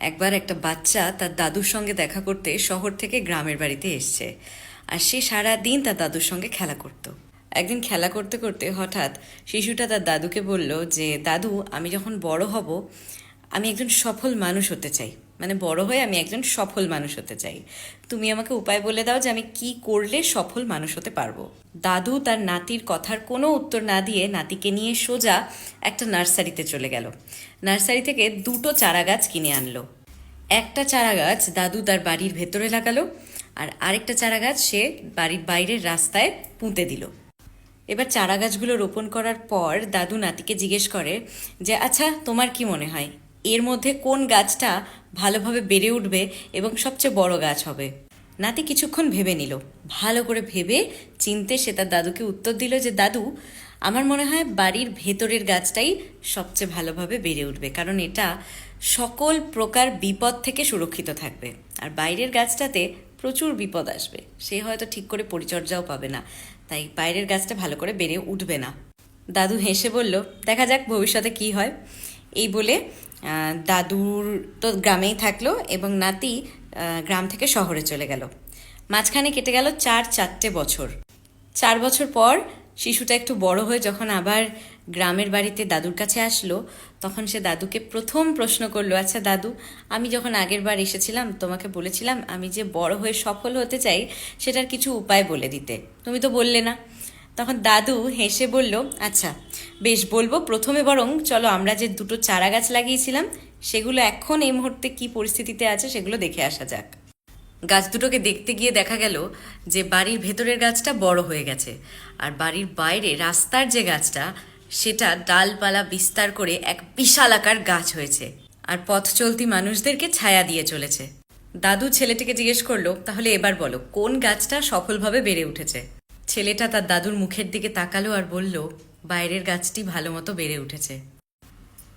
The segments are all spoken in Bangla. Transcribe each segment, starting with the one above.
একবার একটা বাচ্চা তার দাদুর সঙ্গে দেখা করতে শহর থেকে গ্রামের বাড়িতে এসছে। আর সে সারা দিন তার দাদুর সঙ্গে খেলা করত। একদিন খেলা করতে করতে হঠাৎ শিশুটা তার দাদুকে বলল যে, দাদু, আমি যখন বড় হব আমি একজন সফল মানুষ হতে চাই। মানে বড় হয়ে আমি একজন সফল মানুষ হতে চাই। তুমি আমাকে উপায় বলে দাও যে আমি কি করলে সফল মানুষ হতে পারব। দাদু তার নাতির কথার কোনো উত্তর না দিয়ে নাতিকে নিয়ে সোজা একটা নার্সারিতে চলে গেল। নার্সারি থেকে দুটো চারা গাছ কিনে আনলো। একটা চারা গাছ দাদু তার বাড়ির ভেতরে লাগালো আর আরেকটা চারা গাছ সে বাড়ির বাইরের রাস্তায় পুঁতে দিল। এবার চারা গাছগুলো রোপণ করার পর দাদু নাতিকে জিজ্ঞেস করে যে আচ্ছা তোমার কি মনে হয়? এর মধ্যে কোন গাছটা ভালোভাবে বেড়ে উঠবে এবং সবচেয়ে বড় গাছ হবে? নাতি কিছুক্ষণ ভেবে নিল। ভালো করে ভেবে চিনতে সে তার দাদুকে উত্তর দিল যে, দাদু, আমার মনে হয় বাড়ির ভেতরের গাছটাই সবচেয়ে ভালোভাবে বেড়ে উঠবে, কারণ এটা সকল প্রকার বিপদ থেকে সুরক্ষিত থাকবে। আর বাইরের গাছটাতে প্রচুর বিপদ আসবে। সে হয়তো ঠিক করে পরিচর্যাও পাবে না, তাই বাইরের গাছটা ভালো করে বেড়ে উঠবে না। দাদু হেসে বলল, দেখা যাক ভবিষ্যতে কি হয়। এই বলে দাদুর তো গ্রামেই থাকল এবং নাতি গ্রাম থেকে শহরে চলে গেল। মাঝখানে কেটে গেল চার চারটে বছর। চার বছর পর শিশুটা একটু বড় হয়ে যখন আবার গ্রামের বাড়িতে দাদুর কাছে আসলো, তখন সে দাদুকে প্রথম প্রশ্ন করল আচ্ছা দাদু, আমি যখন আগের বার এসেছিলাম, তোমাকে বলেছিলাম আমি যে বড় হয়ে সফল হতে চাই, সেটার কিছু উপায় বলে দিতে। তুমি তো বললে না। তখন দাদু হেসে বলল আচ্ছা বেশ বলব। প্রথমে বরং চলো আমরা যে দুটো চারা গাছ লাগিয়েছিলাম, সেগুলো এখন এই মুহূর্তে কি পরিস্থিতিতে আছে সেগুলো দেখে আসা যাক। গাছ দুটোকে দেখতে গিয়ে দেখা গেল যে বাড়ির ভেতরের গাছটা বড় হয়ে গেছে আর বাড়ির বাইরে রাস্তার যে গাছটা, সেটা ডালপালা বিস্তার করে এক বিশাল আকার গাছ হয়েছে আর পথ চলতি মানুষদেরকে ছায়া দিয়ে চলেছে। দাদু ছেলেটিকে জিজ্ঞেস করল, তাহলে এবার বলো, কোন গাছটা সফলভাবে বেড়ে উঠেছে? ছেলেটা তার দাদুর মুখের দিকে তাকালো আর বলল, বাইরের গাছটি ভালো মতো বেড়ে উঠেছে।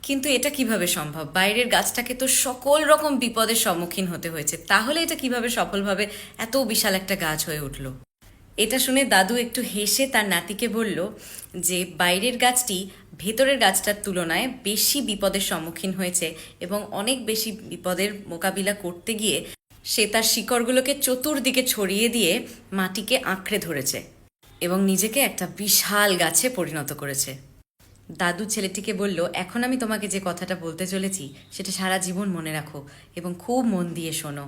কিন্তু এটা কীভাবে সম্ভব? বাইরের গাছটাকে তো সকল রকম বিপদের সম্মুখীন হতে হয়েছে। তাহলে এটা কীভাবে সফলভাবে এত বিশাল একটা গাছ হয়ে উঠল? এটা শুনে দাদু একটু হেসে তার নাতিকে বলল যে, বাইরের গাছটি ভেতরের গাছটার তুলনায় বেশি বিপদের সম্মুখীন হয়েছে এবং অনেক বেশি বিপদের মোকাবিলা করতে গিয়ে সে তার শিকড়গুলোকে চতুর্দিকে ছড়িয়ে দিয়ে মাটিকে আঁকড়ে ধরেছে। এবং নিজেকে একটা বিশাল গাছে পরিণত করেছে। দাদু ছেলেটিকে বলল, এখন আমি তোমাকে যে কথাটা বলতে চলেছি, সেটা সারা জীবন মনে রাখো এবং খুব মন দিয়ে শোনো।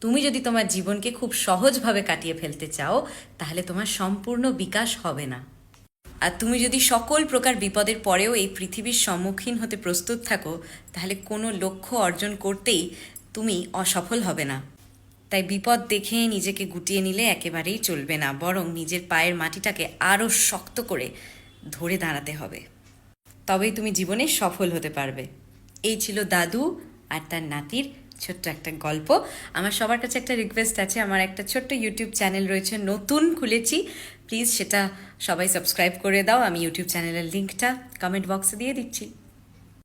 তুমি যদি তোমার জীবনকে খুব সহজভাবে কাটিয়ে ফেলতে চাও, তাহলে তোমার সম্পূর্ণ বিকাশ হবে না। আর তুমি যদি সকল প্রকার বিপদের পরেও এই পৃথিবীর সম্মুখীন হতে প্রস্তুত থাকো, তাহলে কোনো লক্ষ্য অর্জন করতেই তুমি অসফল হবে না। তাই বিপদ দেখে নিজেকে গুটিয়ে নিলে একেবারেই চলবে না, বরং নিজের পায়ের মাটিটাকে আরও শক্ত করে ধরে দাঁড়াতে হবে। তবেই তুমি জীবনে সফল হতে পারবে। এই ছিল দাদু আর তার নাতির ছোট্ট একটা গল্প। আমার সবার কাছে একটা রিকোয়েস্ট আছে, আমার একটা ছোট্ট ইউটিউব চ্যানেল রয়েছে, নতুন খুলেছি। প্লিজ সেটা সবাই সাবস্ক্রাইব করে দাও, আমি ইউটিউব চ্যানেলের লিঙ্কটা কমেন্ট বক্সে দিয়ে দিচ্ছি।